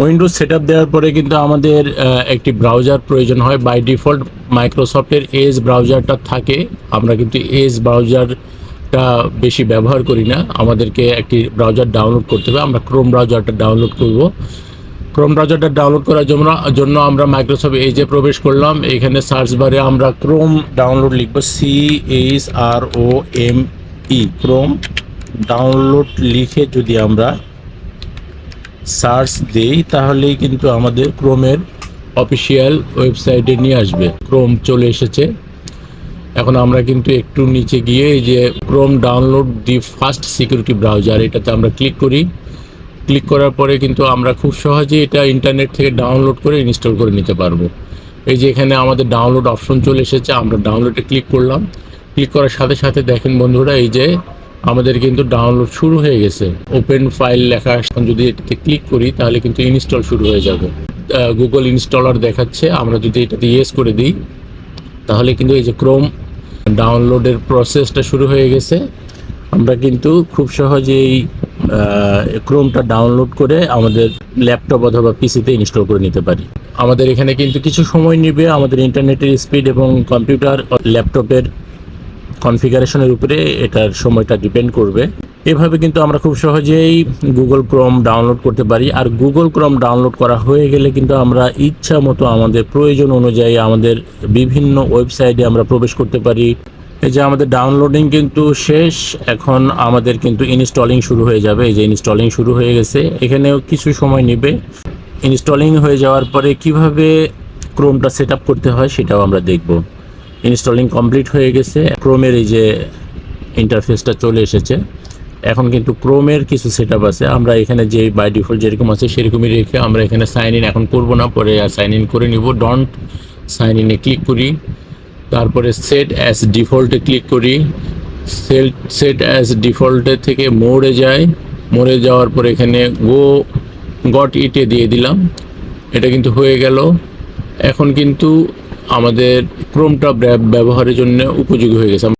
Windows set up দেওয়ার পরে কিন্তু আমাদের একটি ব্রাউজার প্রয়োজন হয়। বাই ডিফল্ট মাইক্রোসফটের এজ ব্রাউজারটা থাকে। আমরা কিন্তু এজ ব্রাউজারটা বেশি ব্যবহার করি না। আমাদেরকে একটি ব্রাউজার ডাউনলোড করতে হবে। আমরা ক্রোম ব্রাউজারটা ডাউনলোড করব। ক্রোম ব্রাউজারটা ডাউনলোড করার জন্য জন্য আমরা মাইক্রোসফট এজে প্রবেশ করলাম। এখানে সার্চ বারে আমরা ক্রোম ডাউনলোড লিখব। C H R O M E Chrome download লিখে যদি আমরা সার্চ দেই, তাহলেই কিন্তু আমাদের ক্রোমের অফিসিয়াল ওয়েবসাইটে নিয়ে আসবে। ক্রোম চলে এসেছে। এখন আমরা কিন্তু একটু নিচে গিয়ে এই যে Chrome download the fast security browser, এটাতে আমরা ক্লিক করি। ক্লিক করার পরে কিন্তু আমরা খুব সহজে এটা ইন্টারনেট থেকে ডাউনলোড করে ইনস্টল করে নিতে পারব। এই যে এখানে আমাদের ডাউনলোড অপশন চলে এসেছে, আমরা ডাউনলোডে ক্লিক করলাম। ক্লিক করার সাথে সাথে দেখেন বন্ধুরা, এই যে আমাদের কিন্তু ডাউনলোড শুরু হয়ে গেছে। ওপেন ফাইল লেখা যদি এটাতে ক্লিক করি, তাহলে কিন্তু ইনস্টল শুরু হয়ে যাবে। গুগল ইনস্টলার দেখাচ্ছে, আমরা যদি এটাতে ইয়েস করে দিই, তাহলে কিন্তু এই যে ক্রোম ডাউনলোডের প্রসেসটা শুরু হয়ে গেছে। আমরা কিন্তু খুব সহজেই ক্রোমটা ডাউনলোড করে আমাদের ল্যাপটপ অথবা পিসিতে ইনস্টল করে নিতে পারি। আমাদের এখানে কিন্তু কিছু সময় নেবে আমাদের ইন্টারনেটের স্পিড এবং কম্পিউটার ল্যাপটপের কনফিগারেশনের উপরে এটার সময়টা ডিপেন্ড করবে। এভাবে কিন্তু আমরা খুব সহজেই গুগল ক্রোম ডাউনলোড করতে পারি। আর গুগল ক্রোম ডাউনলোড করা হয়ে গেলে কিন্তু আমরা ইচ্ছা মতো আমাদের প্রয়োজন অনুযায়ী আমাদের বিভিন্ন ওয়েবসাইটে আমরা প্রবেশ করতে পারি। এই যে আমাদের ডাউনলোডিং কিন্তু শেষ, এখন আমাদের কিন্তু ইনস্টলিং শুরু হয়ে যাবে। এই যে ইনস্টলিং শুরু হয়ে গেছে, এখানেও কিছু সময় নেবে। ইনস্টলিং হয়ে যাওয়ার পরে কীভাবে ক্রোমটা সেট করতে হয় সেটাও আমরা দেখব। ইনস্টলিং কমপ্লিট হয়ে গেছে। ক্রোমের এই যে ইন্টারফেসটা চলে এসেছে। এখন কিন্তু ক্রোমের কিছু সেট আছে। আমরা এখানে যে বাই ডিফল্ট যেরকম আছে সেরকমই রেখে আমরা এখানে সাইন ইন এখন করব না। পরে সাইন ইন করে নিব। ডন্ট সাইন ইনে ক্লিক করি। তারপরে সেট অ্যাজ ডিফল্টে ক্লিক করি। সেট সেট অ্যাজ ডিফল্টের থেকে মোড়ে যাই। মোড়ে যাওয়ার পর এখানে গো গট ইটে দিয়ে দিলাম। এটা কিন্তু হয়ে গেল। এখন কিন্তু আমাদের ক্রোমটা ব্যবহারের জন্য উপযোগী হয়ে গেছে।